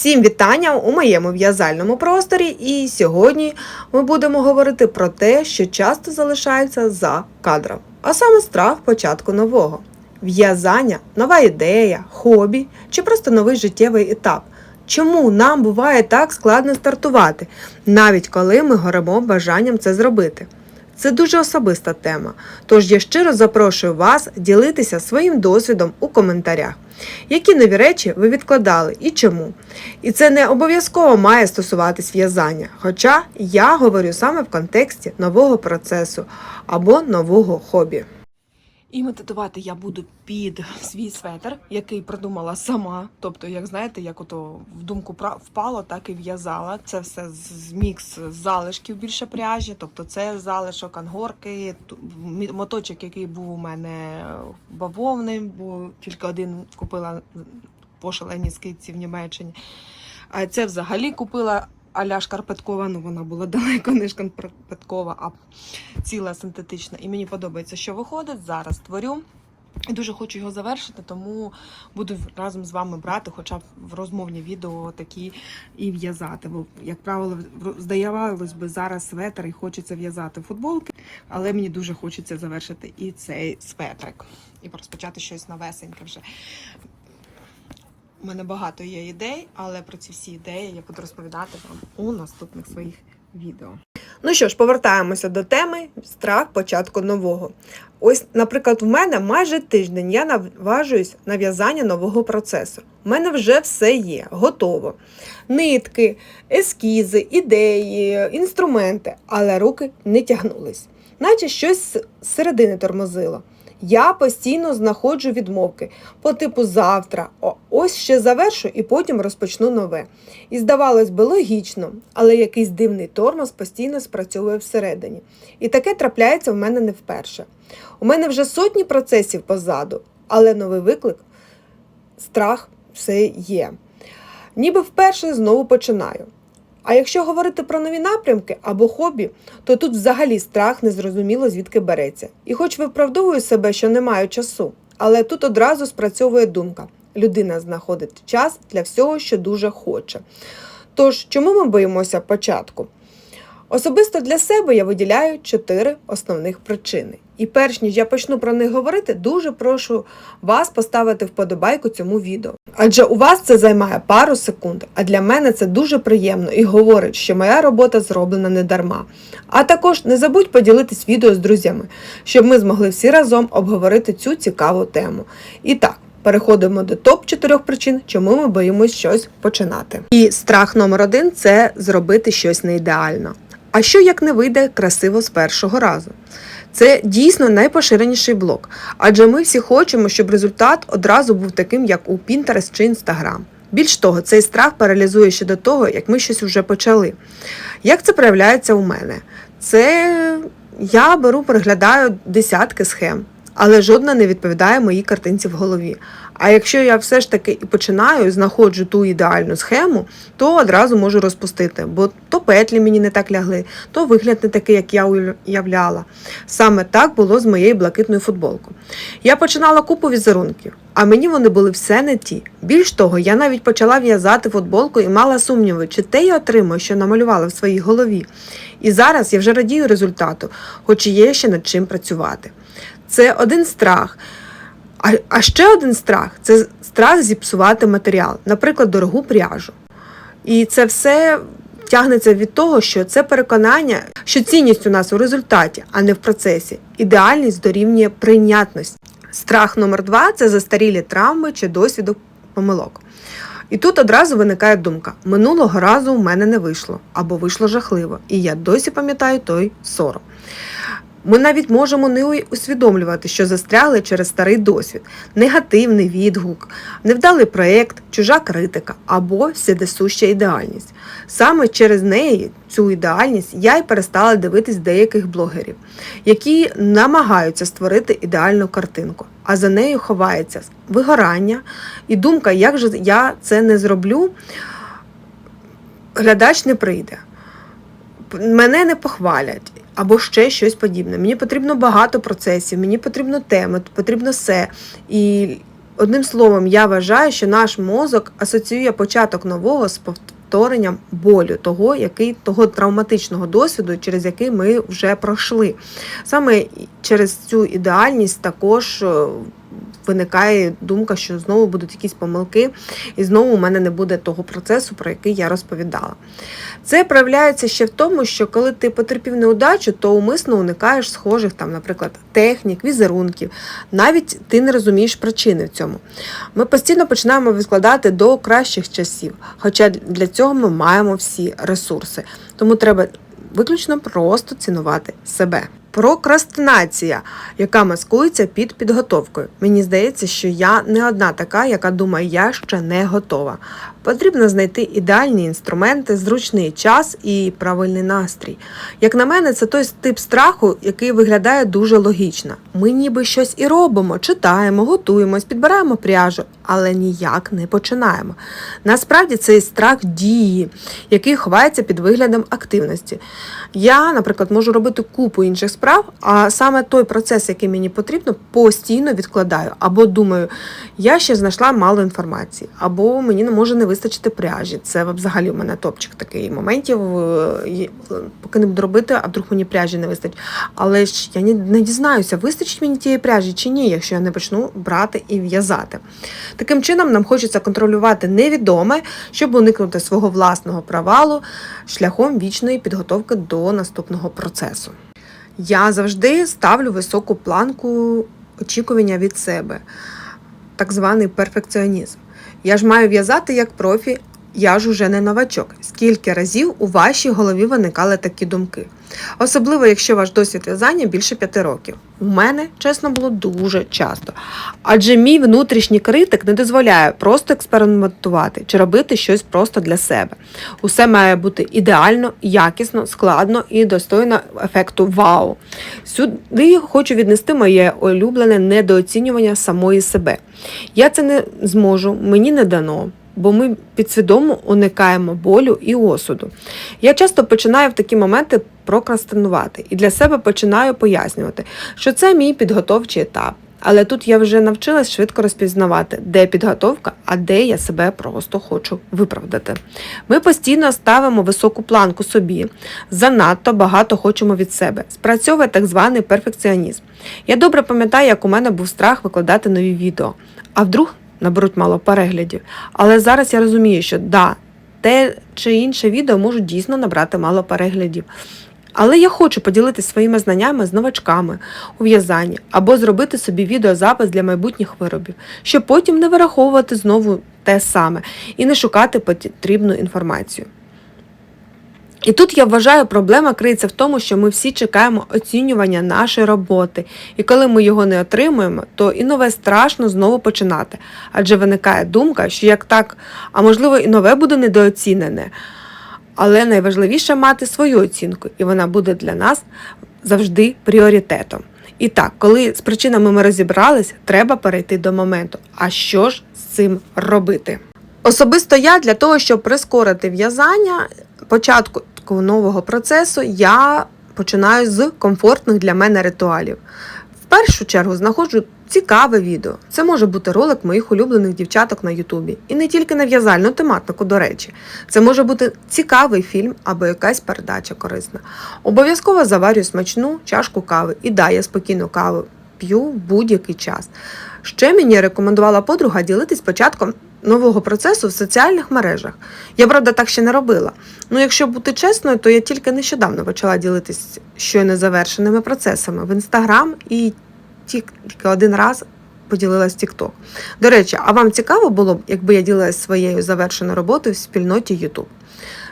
Всім вітання у моєму в'язальному просторі. І сьогодні ми будемо говорити про те, що часто залишається за кадром, а саме страх початку нового. В'язання, нова ідея, хобі чи просто новий життєвий етап. Чому нам буває так складно стартувати, навіть коли ми горемо бажанням це зробити? Це дуже особиста тема, тож я щиро запрошую вас ділитися своїм досвідом у коментарях. Які нові речі ви відкладали і чому? І це не обов'язково має стосуватись в'язання, хоча я говорю саме в контексті нового процесу або нового хобі. І медитувати я буду під свій светр, який придумала сама. Тобто, як знаєте, як ото в думку впало, так і в'язала. Це все з- мікс залишків більше пряжі. Тобто, це залишок ангорки, моточок, який був у мене бавовний, бо тільки один купила по шаленій скидці в Німеччині. А це взагалі купила аля шкарпеткова, ну вона була далеко не шкарпеткова, а ціла синтетична. І мені подобається, що виходить. Зараз творю. І дуже хочу його завершити, тому буду разом з вами брати, хоча б в розмовні відео такі і в'язати. Бо, як правило, здавалось би, зараз светр і хочеться в'язати футболки, але мені дуже хочеться завершити і цей светрик. І розпочати щось новесеньке вже. У мене багато є ідей, але про ці всі ідеї я буду розповідати вам у наступних своїх відео. Ну що ж, повертаємося до теми страх початку нового. Ось, наприклад, в мене майже тиждень я наважуюсь на в'язання нового процесу. У мене вже все є, готово. Нитки, ескізи, ідеї, інструменти, але руки не тягнулись. Наче щось з середини тормозило. Я постійно знаходжу відмовки по типу завтра, ось ще завершу і потім розпочну нове. І здавалось би, логічно, але якийсь дивний тормоз постійно спрацьовує всередині. І таке трапляється в мене не вперше. У мене вже сотні процесів позаду, але новий виклик, страх все є. Ніби вперше знову починаю. А якщо говорити про нові напрямки або хобі, то тут взагалі страх незрозуміло звідки береться. І хоч виправдовую себе, що не маю часу, але тут одразу спрацьовує думка: людина знаходить час для всього, що дуже хоче. Тож, чому ми боїмося початку? Особисто для себе я виділяю чотири основних причини. І перш ніж я почну про них говорити, дуже прошу вас поставити вподобайку цьому відео. Адже у вас це займає пару секунд, а для мене це дуже приємно і говорить, що моя робота зроблена не дарма. А також не забудь поділитись відео з друзями, щоб ми змогли всі разом обговорити цю цікаву тему. І так. Переходимо до топ 4 причин, чому ми боїмось щось починати. І страх номер один це зробити щось не ідеально. А що як не вийде красиво з першого разу? Це дійсно найпоширеніший блок, адже ми всі хочемо, щоб результат одразу був таким, як у Pinterest чи Instagram. Більш того, цей страх паралізує ще до того, як ми щось вже почали. Як це проявляється у мене? Це я беру, переглядаю десятки схем, але жодна не відповідає моїй картинці в голові. А якщо я все ж таки і починаю знаходжу ту ідеальну схему, то одразу можу розпустити, бо то петлі мені не так лягли, то вигляд не такий, як я уявляла. Саме так було з моєю блакитною футболкою. Я починала купу візерунків, а мені вони були все не ті. Більш того, я навіть почала в'язати футболку і мала сумніви, чи те я отримаю, що намалювала в своїй голові. І зараз я вже радію результату, хоч і є ще над чим працювати. Це один страх. А, а ще один страх це страх зіпсувати матеріал, наприклад, дорогу пряжу. І це все тягнеться від того, що це переконання, що цінність у нас у результаті, а не в процесі. Ідеальність дорівнює прийнятності. Страх номер два це застарілі травми чи досвіду помилок. І тут одразу виникає думка: минулого разу в мене не вийшло або вийшло жахливо, і я досі пам'ятаю той сором. Ми навіть можемо не усвідомлювати, що застрягли через старий досвід, негативний відгук, невдалий проєкт, чужа критика або всюдисуща ідеальність. Саме через неї, цю ідеальність, я й перестала дивитись деяких блогерів, які намагаються створити ідеальну картинку, а за нею ховається вигорання і думка, як же я це не зроблю, глядач не прийде. Мене не похвалять або ще щось подібне. Мені потрібно багато процесів, мені потрібно теми, потрібно все. І Одним словом, я вважаю, що наш мозок асоціює початок нового з повторенням болю, того, який, того травматичного досвіду, через який ми вже пройшли. Саме через цю ідеальність також е, виникає думка, що знову будуть якісь помилки, і знову у мене не буде того процесу, про який я розповідала. Це проявляється ще в тому, що коли ти потерпів неудачу, то умисно уникаєш схожих, там, наприклад, технік, візерунків. Навіть ти не розумієш причини в цьому. Ми постійно починаємо відкладати до кращих часів, хоча для цього ми маємо всі ресурси. Тому треба виключно просто цінувати себе. Прокрастинація, яка маскується під підготовкою. Мені здається, що я не одна така, яка думає, я ще не готова. Потрібно знайти ідеальні інструменти, зручний час і правильний настрій. Як на мене, це той тип страху, який виглядає дуже логічно. Ми ніби щось і робимо, читаємо, готуємось, підбираємо пряжу, але ніяк не починаємо. Насправді це страх дії, який ховається під виглядом активності. Я, наприклад, можу робити купу інших справ, а саме той процес, який мені потрібно, постійно відкладаю. Або думаю, я ще знайшла мало інформації, або мені не може не вистачити пряжі. Це взагалі у мене топчик такий моментів, е, поки не буду робити, а вдруг мені пряжі не вистачить. Але ж я не дізнаюся, вистачить мені тієї пряжі чи ні, якщо я не почну брати і в'язати. Таким чином, нам хочеться контролювати невідоме, щоб уникнути свого власного провалу шляхом вічної підготовки до наступного процесу. Я завжди ставлю високу планку очікування від себе, так званий перфекціонізм. Я ж маю в'язати як профі, я ж уже не новачок. Скільки разів у вашій голові виникали такі думки? Особливо, якщо ваш досвід в'язання більше п'яти років. У мене, чесно, було дуже часто. Адже мій внутрішній критик не дозволяє просто експериментувати чи робити щось просто для себе. Усе має бути ідеально, якісно, складно і достойно ефекту вау. Сюди хочу віднести моє улюблене недооцінювання самої себе. Я це не зможу, мені не дано. Бо ми підсвідомо уникаємо болю і осуду. Я часто починаю в такі моменти прокрастинувати і для себе починаю пояснювати, що це мій підготовчий етап. Але тут я вже навчилась швидко розпізнавати, де підготовка, а де я себе просто хочу виправдати. Ми постійно ставимо високу планку собі, занадто багато хочемо від себе. Спрацьовує так званий перфекціонізм. Я добре пам'ятаю, як у мене був страх викладати нові відео. А вдруг наберуть мало переглядів. Але зараз я розумію, що да, те чи інше відео можуть дійсно набрати мало переглядів. Але я хочу поділитися своїми знаннями з новачками у в'язанні або зробити собі відеозапис для майбутніх виробів, щоб потім не вираховувати знову те саме і не шукати потрібну інформацію. І тут я вважаю, проблема криється в тому, що ми всі чекаємо оцінювання нашої роботи, і коли ми його не отримуємо, то і нове страшно знову починати. Адже виникає думка, що як так, а можливо і нове буде недооцінене. Але найважливіше мати свою оцінку, і вона буде для нас завжди пріоритетом. І так, коли з причинами ми розібрались, треба перейти до моменту. А що ж з цим робити? Особисто я для того, щоб прискорити в'язання початку нового процесу, я починаю з комфортних для мене ритуалів. В першу чергу знаходжу цікаве відео. Це може бути ролик моїх улюблених дівчаток на Ютубі. І не тільки на в'язальну тематику, до речі. Це може бути цікавий фільм або якась передача корисна. Обов'язково заварю смачну чашку кави. І да, я спокійно каву п'ю в будь-який час. Ще мені рекомендувала подруга ділитись початком нового процесу в соціальних мережах. Я, правда, так ще не робила. Ну, якщо бути чесною, то я тільки нещодавно почала ділитись щойно завершеними процесами в інстаграм і тільки один раз поділилась TikTok. До речі, а вам цікаво було б, якби я ділилась своєю завершеною роботою в спільноті YouTube?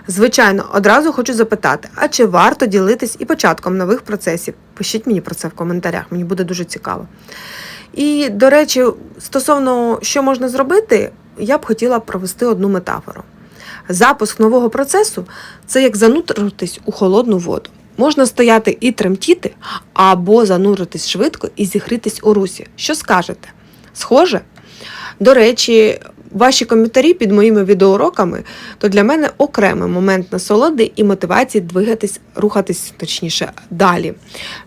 Звичайно, одразу хочу запитати, а чи варто ділитись і початком нових процесів? Пишіть мені про це в коментарях, мені буде дуже цікаво. І, до речі, стосовно що можна зробити, я б хотіла провести одну метафору. Запуск нового процесу це як зануритись у холодну воду. Можна стояти і тремтіти, або зануритись швидко і зігрітись у русі. Що скажете? Схоже? До речі, Ваші коментарі під моїми відеоуроками то для мене окремий момент насолоди і мотивації двигатись, рухатись точніше далі.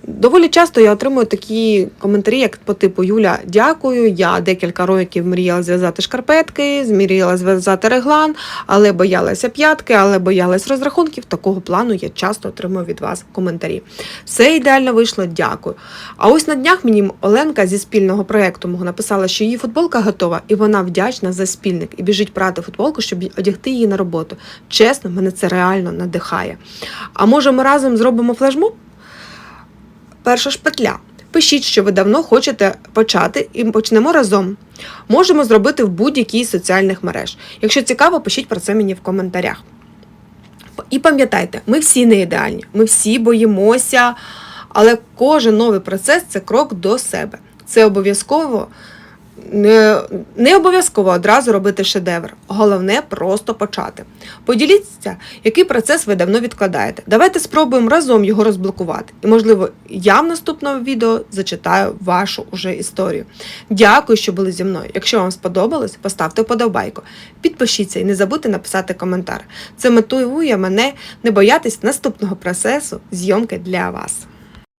Доволі часто я отримую такі коментарі, як по типу Юля, дякую. Я декілька років мріяла зв'язати шкарпетки, зміряла зв'язати реглан, але боялася п'ятки, але боялась розрахунків. Такого плану я часто отримую від вас коментарі. Все ідеально вийшло, дякую. А ось на днях мені Оленка зі спільного проєкту мого написала, що її футболка готова, і вона вдячна за спільник і біжить прати футболку, щоб одягти її на роботу. Чесно, мене це реально надихає. А може, ми разом зробимо флешмоб? Перша ж петля. Пишіть, що ви давно хочете почати, і почнемо разом. Можемо зробити в будь-якій соціальних мереж. Якщо цікаво, пишіть про це мені в коментарях. І пам'ятайте, ми всі не ідеальні, ми всі боїмося, але кожен новий процес це крок до себе. Це обов'язково не, не обов'язково одразу робити шедевр. Головне просто почати. Поділіться, який процес ви давно відкладаєте. Давайте спробуємо разом його розблокувати. І, можливо, я в наступному відео зачитаю вашу уже історію. Дякую, що були зі мною. Якщо вам сподобалось, поставте вподобайку. Підпишіться і не забудьте написати коментар. Це мотивує мене не боятись наступного процесу зйомки для вас.